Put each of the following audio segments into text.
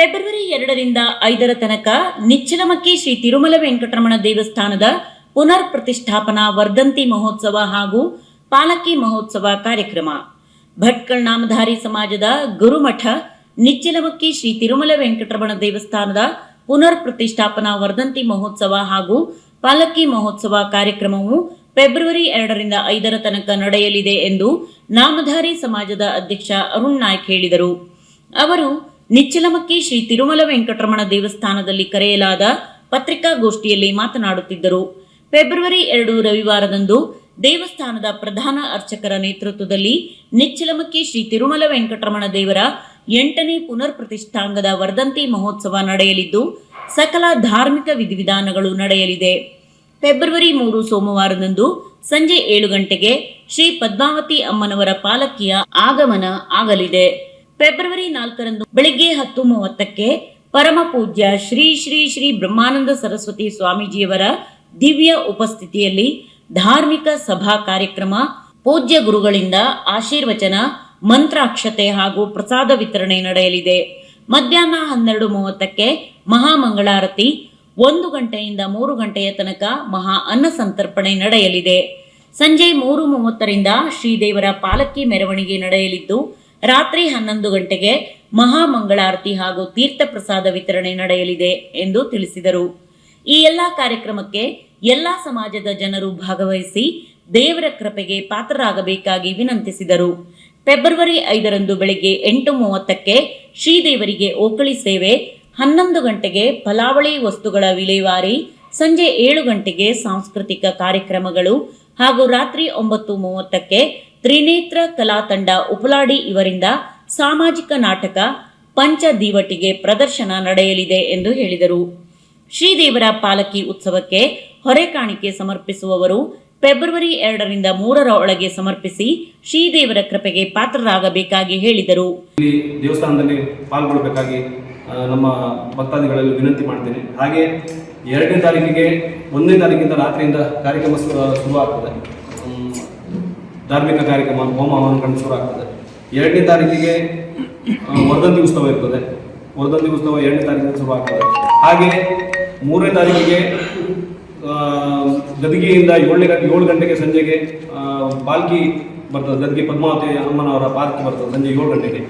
February ಎರಡರಿಂದ ಐದರ ತನಕ ನಿಚ್ಚಲಮಕ್ಕಿ ಶ್ರೀ ತಿರುಮಲ ವೆಂಕಟರಮಣ ದೇವಸ್ಥಾನದ ಪುನರ್ ಪ್ರತಿಷ್ಠಾಪನಾ ವರ್ಧಂತಿ ಮಹೋತ್ಸವ ಹಾಗೂ ಪಾಲಕಿ ಮಹೋತ್ಸವ ಕಾರ್ಯಕ್ರಮ. ಭಟ್ಕಳ್ ನಾಮಧಾರಿ ಸಮಾಜದ ಗುರುಮಠ ನಿಚ್ಚಲಮಕ್ಕಿ ಶ್ರೀ ತಿರುಮಲ ವೆಂಕಟರಮಣ ದೇವಸ್ಥಾನದ ಪುನರ್ ಪ್ರತಿಷ್ಠಾಪನಾ ವರ್ಧಂತಿ ಮಹೋತ್ಸವ ಹಾಗೂ ಪಾಲಕಿ ಮಹೋತ್ಸವ ಕಾರ್ಯಕ್ರಮವು ಫೆಬ್ರವರಿ ಎರಡರಿಂದ ಐದರ ತನಕ ನಡೆಯಲಿದೆ ಎಂದು ನಾಮಧಾರಿ ಸಮಾಜದ ಅಧ್ಯಕ್ಷ ಅರುಣ್ ನಾಯ್ಕ್ ಹೇಳಿದರು. ಅವರು ನಿಚ್ಚಲಮಕ್ಕಿ ಶ್ರೀ ತಿರುಮಲ ವೆಂಕಟರಮಣ ದೇವಸ್ಥಾನದಲ್ಲಿ ಕರೆಯಲಾದ ಪತ್ರಿಕಾಗೋಷ್ಠಿಯಲ್ಲಿ ಮಾತನಾಡುತ್ತಿದ್ದರು. ಫೆಬ್ರವರಿ ಎರಡು ರವಿವಾರದಂದು ದೇವಸ್ಥಾನದ ಪ್ರಧಾನ ಅರ್ಚಕರ ನೇತೃತ್ವದಲ್ಲಿ ನಿಚ್ಚಲಮಕ್ಕಿ ಶ್ರೀ ತಿರುಮಲ ವೆಂಕಟರಮಣ ದೇವರ ಎಂಟನೇ ಪುನರ್ ಪ್ರತಿಷ್ಠಾಂಗದ ವರ್ಧಂತಿ ಮಹೋತ್ಸವ ನಡೆಯಲಿದ್ದು, ಸಕಲ ಧಾರ್ಮಿಕ ವಿಧಿವಿಧಾನಗಳು ನಡೆಯಲಿದೆ. ಫೆಬ್ರವರಿ ಮೂರು ಸೋಮವಾರದಂದು ಸಂಜೆ ಏಳು ಗಂಟೆಗೆ ಶ್ರೀ ಪದ್ಮಾವತಿ ಅಮ್ಮನವರ ಪಾಲಕಿಯ ಆಗಮನ ಆಗಲಿದೆ. ಫೆಬ್ರವರಿ ನಾಲ್ಕರಂದು ಬೆಳಿಗ್ಗೆ ಹತ್ತು ಮೂವತ್ತಕ್ಕೆ ಪರಮ ಪೂಜ್ಯ ಶ್ರೀ ಶ್ರೀ ಶ್ರೀ ಬ್ರಹ್ಮಾನಂದ ಸರಸ್ವತಿ ಸ್ವಾಮೀಜಿಯವರ ದಿವ್ಯ ಉಪಸ್ಥಿತಿಯಲ್ಲಿ ಧಾರ್ಮಿಕ ಸಭಾ ಕಾರ್ಯಕ್ರಮ, ಪೂಜ್ಯ ಗುರುಗಳಿಂದ ಆಶೀರ್ವಚನ, ಮಂತ್ರಾಕ್ಷತೆ ಹಾಗೂ ಪ್ರಸಾದ ವಿತರಣೆ ನಡೆಯಲಿದೆ. ಮಧ್ಯಾಹ್ನ ಹನ್ನೆರಡು ಮೂವತ್ತಕ್ಕೆ ಮಹಾಮಂಗಳಾರತಿ, ಒಂದು ಗಂಟೆಯಿಂದ ಮೂರು ಗಂಟೆಯ ತನಕ ಮಹಾ ಅನ್ನ ಸಂತರ್ಪಣೆ ನಡೆಯಲಿದೆ. ಸಂಜೆ ಮೂರು ಮೂವತ್ತರಿಂದ ಶ್ರೀದೇವರ ಪಾಲಕಿ ಮೆರವಣಿಗೆ ನಡೆಯಲಿದ್ದು ರಾತ್ರಿ ಹನ್ನೊಂದು ಗಂಟೆಗೆ ಮಹಾಮಂಗಳಾರತಿ ಹಾಗೂ ತೀರ್ಥ ಪ್ರಸಾದ ವಿತರಣೆ ನಡೆಯಲಿದೆ ಎಂದು ತಿಳಿಸಿದರು. ಈ ಎಲ್ಲಾ ಕಾರ್ಯಕ್ರಮಕ್ಕೆ ಎಲ್ಲಾ ಸಮಾಜದ ಜನರು ಭಾಗವಹಿಸಿ ದೇವರ ಕೃಪೆಗೆ ಪಾತ್ರರಾಗಬೇಕಾಗಿ ವಿನಂತಿಸಿದರು. ಫೆಬ್ರವರಿ ಐದರಂದು ಬೆಳಗ್ಗೆ ಎಂಟು ಮೂವತ್ತಕ್ಕೆ ಶ್ರೀದೇವರಿಗೆ ಓಕಳಿ ಸೇವೆ, ಹನ್ನೊಂದು ಗಂಟೆಗೆ ಫಲಾವಳಿ ವಸ್ತುಗಳ ವಿಲೇವಾರಿ ಸಂಜೆ ಏಳು ಗಂಟೆಗೆ ಸಾಂಸ್ಕೃತಿಕ ಕಾರ್ಯಕ್ರಮಗಳು ಹಾಗೂ ರಾತ್ರಿ ಒಂಬತ್ತು ಮೂವತ್ತಕ್ಕೆ ತ್ರಿನೇತ್ರ ಕಲಾ ತಂಡ ಉಪಲಾಡಿ ಇವರಿಂದ ಸಾಮಾಜಿಕ ನಾಟಕ ಪಂಚ ದೀವಟಿಗೆ ಪ್ರದರ್ಶನ ನಡೆಯಲಿದೆ ಎಂದು ಹೇಳಿದರು. ಶ್ರೀದೇವರ ಪಾಲಕಿ ಉತ್ಸವಕ್ಕೆ ಹೊರೆ ಕಾಣಿಕೆ ಸಮರ್ಪಿಸುವವರು ಫೆಬ್ರವರಿ ಎರಡರಿಂದ ಮೂರರ ಒಳಗೆ ಸಮರ್ಪಿಸಿ ಶ್ರೀದೇವರ ಕೃಪೆಗೆ ಪಾತ್ರರಾಗಬೇಕಾಗಿ ಹೇಳಿದರು. ದೇವಸ್ಥಾನದಲ್ಲಿ ಪಾಲ್ಗೊಳ್ಳಬೇಕಾಗಿ ನಮ್ಮ ಭಕ್ತಾದಿಗಳಲ್ಲಿ ವಿನಂತಿ ಮಾಡ್ತೇನೆ. ಹಾಗೆ ಎರಡನೇ ತಾರೀಕಿಗೆ, ಒಂದನೇ ತಾರೀಕಿಂದ ರಾತ್ರಿಯಿಂದ ಕಾರ್ಯಕ್ರಮ ಶುರು, ಶುರುವಾಗ್ತದೆ. ಧಾರ್ಮಿಕ ಕಾರ್ಯಕ್ರಮ, ಹೋಮ ಹವನಗಳು ಶುರು ಆಗ್ತದೆ ಎರಡನೇ ತಾರೀಕಿಗೆ ವರದಂತಿ ಉತ್ಸವ ಇರ್ತದೆ. ವರ್ಧಂತಿ ಉತ್ಸವ ಎರಡನೇ ತಾರೀಕಿಂದ ಶುರು ಆಗ್ತದೆ ಹಾಗೆ ಮೂರನೇ ತಾರೀಕಿಗೆ ಗದಗಿಯಿಂದ ಏಳನೇ ಗಂಟೆ, ಏಳು ಗಂಟೆಗೆ ಸಂಜೆಗೆ ಪಾಲ್ಕಿ ಬರ್ತದೆ, ಗದಿಗೆ ಪದ್ಮಾವತಿ ಅಮ್ಮನವರ ಪಾಲ್ಕಿ ಬರ್ತದೆ, ಸಂಜೆ ಏಳು ಗಂಟೆಗೆ.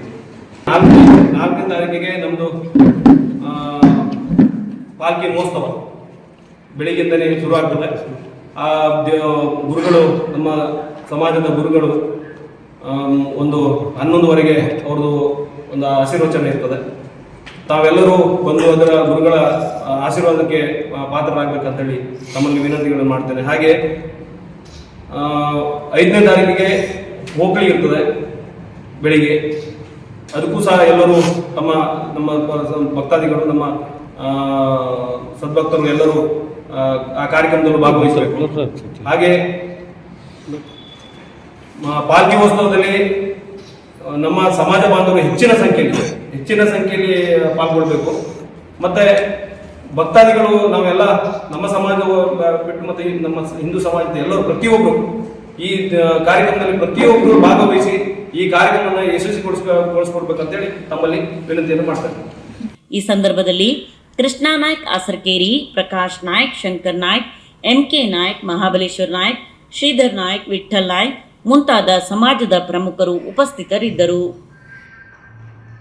ನಾಲ್ಕನೇ ನಾಲ್ಕನೇ ತಾರೀಕಿಗೆ ನಮ್ಮದು ಪಾಲ್ಕಿ ಮಹೋತ್ಸವ. ಬೆಳಿಗ್ಗೆಯಿಂದಲೇ ಶುರು ಆಗ್ತದೆ ಆ, ದೇ- ಗುರುಗಳು, ನಮ್ಮ ಸಮಾಜದ ಗುರುಗಳು ಒಂದು ಹನ್ನೊಂದುವರೆಗೆ ಅವ್ರದ್ದು ಒಂದು ಆಶೀರ್ವಚನ ಇರ್ತದೆ. ತಾವೆಲ್ಲರೂ ಬಂದು ಅದರ ಗುರುಗಳ ಆಶೀರ್ವಾದಕ್ಕೆ ಪಾತ್ರರಾಗಬೇಕಂತೇಳಿ ತಮ್ಮಲ್ಲಿ ವಿನಂತಿಗಳನ್ನು ಮಾಡ್ತೇನೆ. ಹಾಗೆ ಐದನೇ ತಾರೀಕಿಗೆ ಹೋಕಳಿ ಇರ್ತದೆ ಬೆಳಿಗ್ಗೆ. ಅದಕ್ಕೂ ಸಹ ಎಲ್ಲರೂ ತಮ್ಮ, ನಮ್ಮ ಭಕ್ತಾದಿಗಳು, ನಮ್ಮ ಸದ್ಭಕ್ತರು ಎಲ್ಲರೂ ಆ, ಕಾರ್ಯಕ್ರಮದಲ್ಲಿ ಭಾಗವಹಿಸಬೇಕು. ಹಾಗೆ ಪಾಲ್ಕಿ ಉತ್ಸವದಲ್ಲಿ ನಮ್ಮ ಸಮಾಜ ಬಾಂಧವರು ಹೆಚ್ಚಿನ ಸಂಖ್ಯೆಯಲ್ಲಿ ಹೆಚ್ಚಿನ ಸಂಖ್ಯೆಯಲ್ಲಿ ಪಾಲ್ಗೊಳ್ಬೇಕು. ಮತ್ತೆ ಭಕ್ತಾದಿಗಳು ನಾವೆಲ್ಲ ನಮ್ಮ ಸಮಾಜ ಬಿಟ್ಟು ಮತ್ತೆ ನಮ್ಮ ಹಿಂದೂ ಸಮಾಜದ ಎಲ್ಲರೂ ಪ್ರತಿಯೊಬ್ಬರು ಈ ಕಾರ್ಯಕ್ರಮದಲ್ಲಿ ಪ್ರತಿಯೊಬ್ಬರು ಭಾಗವಹಿಸಿ ಈ ಕಾರ್ಯಕ್ರಮವನ್ನು ಯಶಸ್ವಿಗೊಳಿಸ್ಕೊಡ್ಬೇಕಂತೇಳಿ ತಮ್ಮಲ್ಲಿ ವಿನಂತಿಯನ್ನು ಮಾಡ್ತಾರೆ ಈ ಸಂದರ್ಭದಲ್ಲಿ ಕೃಷ್ಣ ನಾಯ್ಕ್ ಆಸರ್ಕೇರಿ ಪ್ರಕಾಶ್ ನಾಯ್ಕ್, ಶಂಕರ್ ನಾಯ್ಕ್ ಎಂಕೆ ನಾಯ್ಕ್, ಮಹಾಬಲೇಶ್ವರ್ ನಾಯ್ಕ್, ಶ್ರೀಧರ್ ನಾಯ್ಕ್ ವಿಠಲ್ ನಾಯ್ಕ್ ಮುಂತಾದ ಸಮಾಜದ ಪ್ರಮುಖರು ಉಪಸ್ಥಿತರಿದ್ದರು.